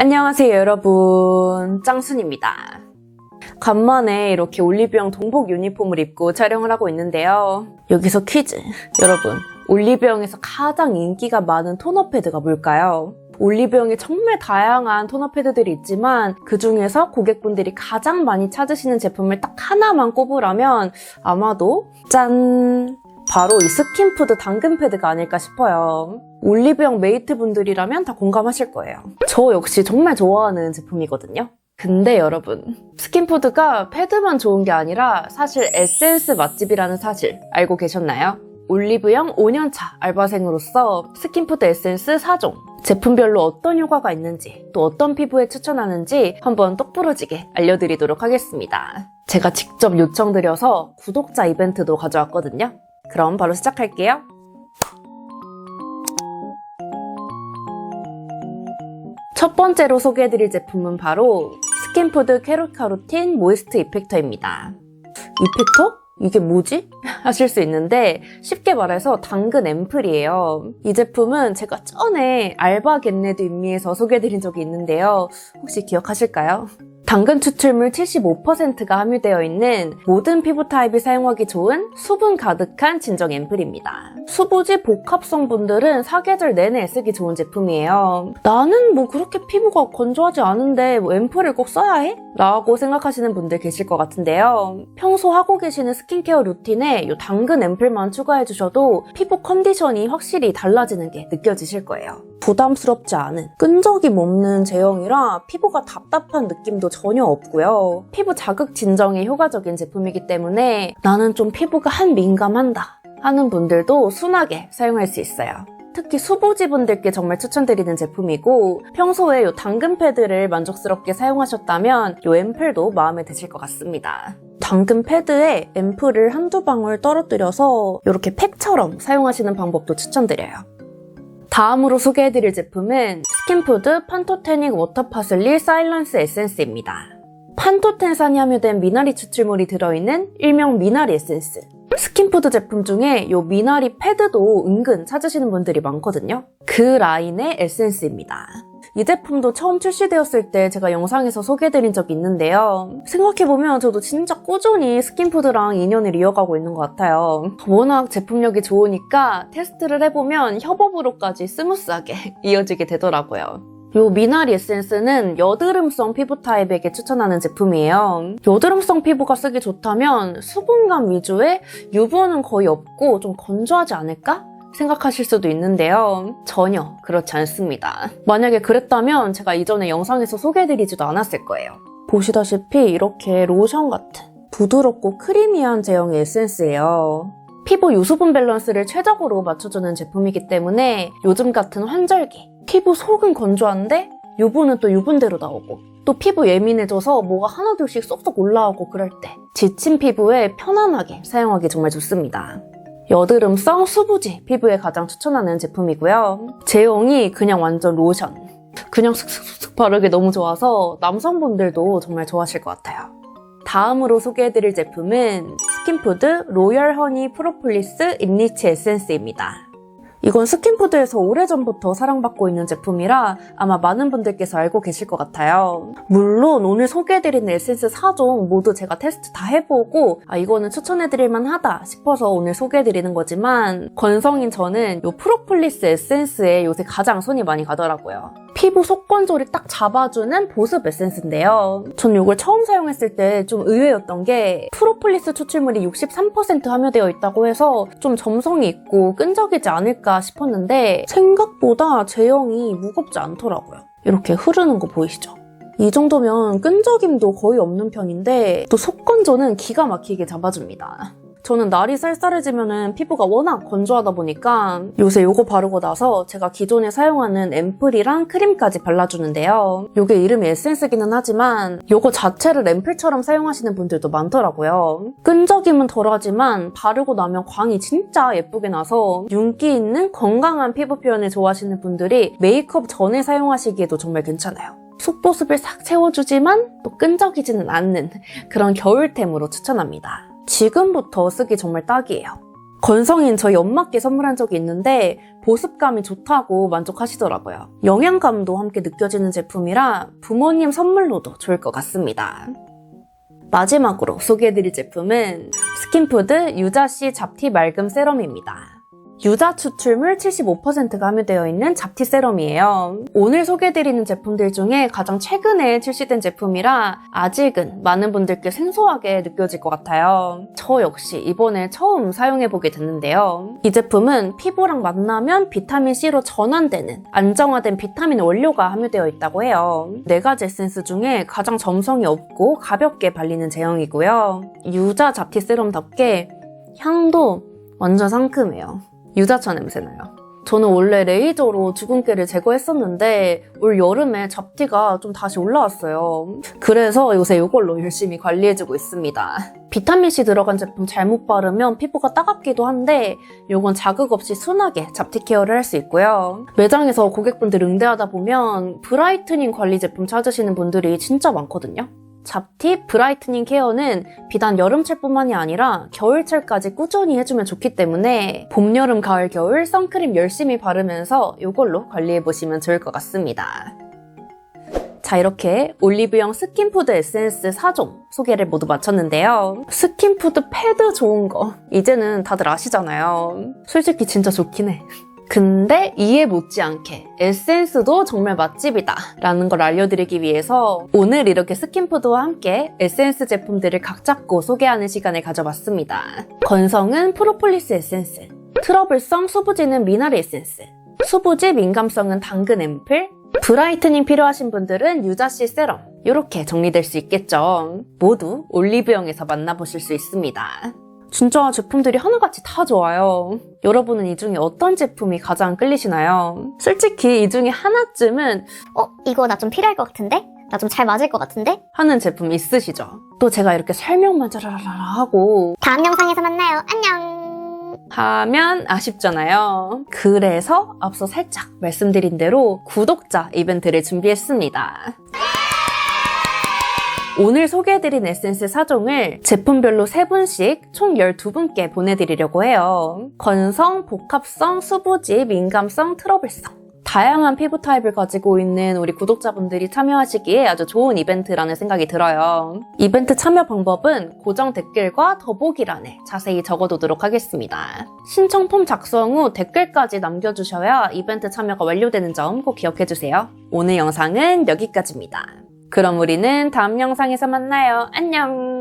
안녕하세요 여러분. 짱순입니다. 간만에 이렇게 올리브영 동복 유니폼을 입고 촬영을 하고 있는데요. 여기서 퀴즈. 여러분 올리브영에서 가장 인기가 많은 토너 패드가 뭘까요? 올리브영에 정말 다양한 토너 패드들이 있지만 그 중에서 고객분들이 가장 많이 찾으시는 제품을 딱 하나만 꼽으라면 아마도 짠 바로 이 스킨푸드 당근 패드가 아닐까 싶어요. 올리브영 메이트 분들이라면 다 공감하실 거예요. 저 역시 정말 좋아하는 제품이거든요. 근데 여러분, 스킨푸드가 패드만 좋은 게 아니라 사실 에센스 맛집이라는 사실 알고 계셨나요? 올리브영 5년차 알바생으로서 스킨푸드 에센스 4종, 제품별로 어떤 효과가 있는지, 또 어떤 피부에 추천하는지 한번 똑부러지게 알려드리도록 하겠습니다. 제가 직접 요청드려서 구독자 이벤트도 가져왔거든요. 그럼 바로 시작할게요. 첫 번째로 소개해드릴 제품은 바로 스킨푸드 캐롤카로틴 모이스트 이펙터입니다. 이펙터? 이게 뭐지? 하실 수 있는데 쉽게 말해서 당근 앰플이에요. 이 제품은 제가 전에 알바 겟레드 인미에서 소개해드린 적이 있는데요. 혹시 기억하실까요? 당근 추출물 75%가 함유되어 있는 모든 피부 타입이 사용하기 좋은 수분 가득한 진정 앰플입니다. 수부지 복합 성 분들은 사계절 내내 쓰기 좋은 제품이에요. 나는 뭐 그렇게 피부가 건조하지 않은데 뭐 앰플을 꼭 써야 해? 라고 생각하시는 분들 계실 것 같은데요. 평소 하고 계시는 스킨케어 루틴에 이 당근 앰플만 추가해 주셔도 피부 컨디션이 확실히 달라지는 게 느껴지실 거예요. 부담스럽지 않은 끈적임 없는 제형이라 피부가 답답한 느낌도 전혀 없고요. 피부 자극 진정에 효과적인 제품이기 때문에 나는 좀 피부가 한 민감한다 하는 분들도 순하게 사용할 수 있어요. 특히 수부지 분들께 정말 추천드리는 제품이고 평소에 이 당근 패드를 만족스럽게 사용하셨다면 이 앰플도 마음에 드실 것 같습니다. 당근 패드에 앰플을 한두 방울 떨어뜨려서 이렇게 팩처럼 사용하시는 방법도 추천드려요. 다음으로 소개해드릴 제품은 스킨푸드 판토테닉 워터 파슬리 사일런스 에센스입니다. 판토텐산이 함유된 미나리 추출물이 들어있는 일명 미나리 에센스. 스킨푸드 제품 중에 이 미나리 패드도 은근 찾으시는 분들이 많거든요. 그 라인의 에센스입니다. 이 제품도 처음 출시되었을 때 제가 영상에서 소개해드린 적이 있는데요. 생각해보면 저도 진짜 꾸준히 스킨푸드랑 인연을 이어가고 있는 것 같아요. 워낙 제품력이 좋으니까 테스트를 해보면 협업으로까지 스무스하게 이어지게 되더라고요. 요 미나리 에센스는 여드름성 피부 타입에게 추천하는 제품이에요. 여드름성 피부가 쓰기 좋다면 수분감 위주의 유분은 거의 없고 좀 건조하지 않을까? 생각하실 수도 있는데요. 전혀 그렇지 않습니다. 만약에 그랬다면 제가 이전에 영상에서 소개해드리지도 않았을 거예요. 보시다시피 이렇게 로션 같은 부드럽고 크리미한 제형의 에센스예요. 피부 유수분 밸런스를 최적으로 맞춰주는 제품이기 때문에 요즘 같은 환절기, 피부 속은 건조한데 유분은 또 유분대로 나오고 또 피부 예민해져서 뭐가 하나둘씩 쏙쏙 올라오고 그럴 때 지친 피부에 편안하게 사용하기 정말 좋습니다. 여드름성 수부지 피부에 가장 추천하는 제품이고요. 제형이 그냥 완전 로션. 그냥 슥슥슥 바르기 너무 좋아서 남성분들도 정말 좋아하실 것 같아요. 다음으로 소개해드릴 제품은 스킨푸드 로열 허니 프로폴리스 인리치 에센스입니다. 이건 스킨푸드에서 오래전부터 사랑받고 있는 제품이라 아마 많은 분들께서 알고 계실 것 같아요. 물론 오늘 소개해드리는 에센스 4종 모두 제가 테스트 다 해보고 아 이거는 추천해드릴만 하다 싶어서 오늘 소개해드리는 거지만 건성인 저는 이 프로폴리스 에센스에 요새 가장 손이 많이 가더라고요. 피부 속건조를 딱 잡아주는 보습 에센스인데요. 전 이걸 처음 사용했을 때 좀 의외였던 게 프로폴리스 추출물이 63% 함유되어 있다고 해서 좀 점성이 있고 끈적이지 않을까 싶었는데 생각보다 제형이 무겁지 않더라고요. 이렇게 흐르는 거 보이시죠? 이 정도면 끈적임도 거의 없는 편인데 또 속건조는 기가 막히게 잡아줍니다. 저는 날이 쌀쌀해지면 피부가 워낙 건조하다 보니까 요새 이거 바르고 나서 제가 기존에 사용하는 앰플이랑 크림까지 발라주는데요. 이게 이름이 에센스기는 하지만 이거 자체를 앰플처럼 사용하시는 분들도 많더라고요. 끈적임은 덜하지만 바르고 나면 광이 진짜 예쁘게 나서 윤기 있는 건강한 피부 표현을 좋아하시는 분들이 메이크업 전에 사용하시기에도 정말 괜찮아요. 속보습을 싹 채워주지만 또 끈적이지는 않는 그런 겨울템으로 추천합니다. 지금부터 쓰기 정말 딱이에요. 건성인 저희 엄마께 선물한 적이 있는데 보습감이 좋다고 만족하시더라고요. 영양감도 함께 느껴지는 제품이라 부모님 선물로도 좋을 것 같습니다. 마지막으로 소개해드릴 제품은 스킨푸드 유자씨 잡티 맑음 세럼입니다. 유자 추출물 75%가 함유되어 있는 잡티 세럼이에요. 오늘 소개해드리는 제품들 중에 가장 최근에 출시된 제품이라 아직은 많은 분들께 생소하게 느껴질 것 같아요. 저 역시 이번에 처음 사용해보게 됐는데요. 이 제품은 피부랑 만나면 비타민C로 전환되는 안정화된 비타민 원료가 함유되어 있다고 해요. 네 가지 에센스 중에 가장 점성이 없고 가볍게 발리는 제형이고요. 유자 잡티 세럼답게 향도 완전 상큼해요. 유자차 냄새 나요. 저는 원래 레이저로 주근깨를 제거했었는데 올 여름에 잡티가 좀 다시 올라왔어요. 그래서 요새 이걸로 열심히 관리해주고 있습니다. 비타민C 들어간 제품 잘못 바르면 피부가 따갑기도 한데 이건 자극 없이 순하게 잡티 케어를 할 수 있고요. 매장에서 고객분들 응대하다 보면 브라이트닝 관리 제품 찾으시는 분들이 진짜 많거든요. 잡티 브라이트닝 케어는 비단 여름철뿐만이 아니라 겨울철까지 꾸준히 해주면 좋기 때문에 봄, 여름, 가을, 겨울 선크림 열심히 바르면서 이걸로 관리해보시면 좋을 것 같습니다. 자, 이렇게 올리브영 스킨푸드 에센스 4종 소개를 모두 마쳤는데요. 스킨푸드 패드 좋은 거, 이제는 다들 아시잖아요. 솔직히 진짜 좋긴 해. 근데 이에 못지않게 에센스도 정말 맛집이다 라는 걸 알려드리기 위해서 오늘 이렇게 스킨푸드와 함께 에센스 제품들을 각 잡고 소개하는 시간을 가져봤습니다. 건성은 프로폴리스 에센스, 트러블성 수부지는 미나리 에센스, 수부지 민감성은 당근 앰플, 브라이트닝 필요하신 분들은 유자씨 세럼 이렇게 정리될 수 있겠죠. 모두 올리브영에서 만나보실 수 있습니다. 진짜 제품들이 하나같이 다 좋아요. 여러분은 이 중에 어떤 제품이 가장 끌리시나요? 솔직히 이 중에 하나쯤은 어, 이거 나 좀 필요할 것 같은데? 나 좀 잘 맞을 것 같은데? 하는 제품 있으시죠? 또 제가 이렇게 설명만 짜라라라 하고 다음 영상에서 만나요. 안녕! 하면 아쉽잖아요. 그래서 앞서 살짝 말씀드린 대로 구독자 이벤트를 준비했습니다. 오늘 소개해드린 에센스 4종을 제품별로 3분씩 총 12분께 보내드리려고 해요. 건성, 복합성, 수부지, 민감성, 트러블성. 다양한 피부 타입을 가지고 있는 우리 구독자분들이 참여하시기에 아주 좋은 이벤트라는 생각이 들어요. 이벤트 참여 방법은 고정 댓글과 더보기란에 자세히 적어두도록 하겠습니다. 신청 폼 작성 후 댓글까지 남겨주셔야 이벤트 참여가 완료되는 점 꼭 기억해주세요. 오늘 영상은 여기까지입니다. 그럼 우리는 다음 영상에서 만나요. 안녕!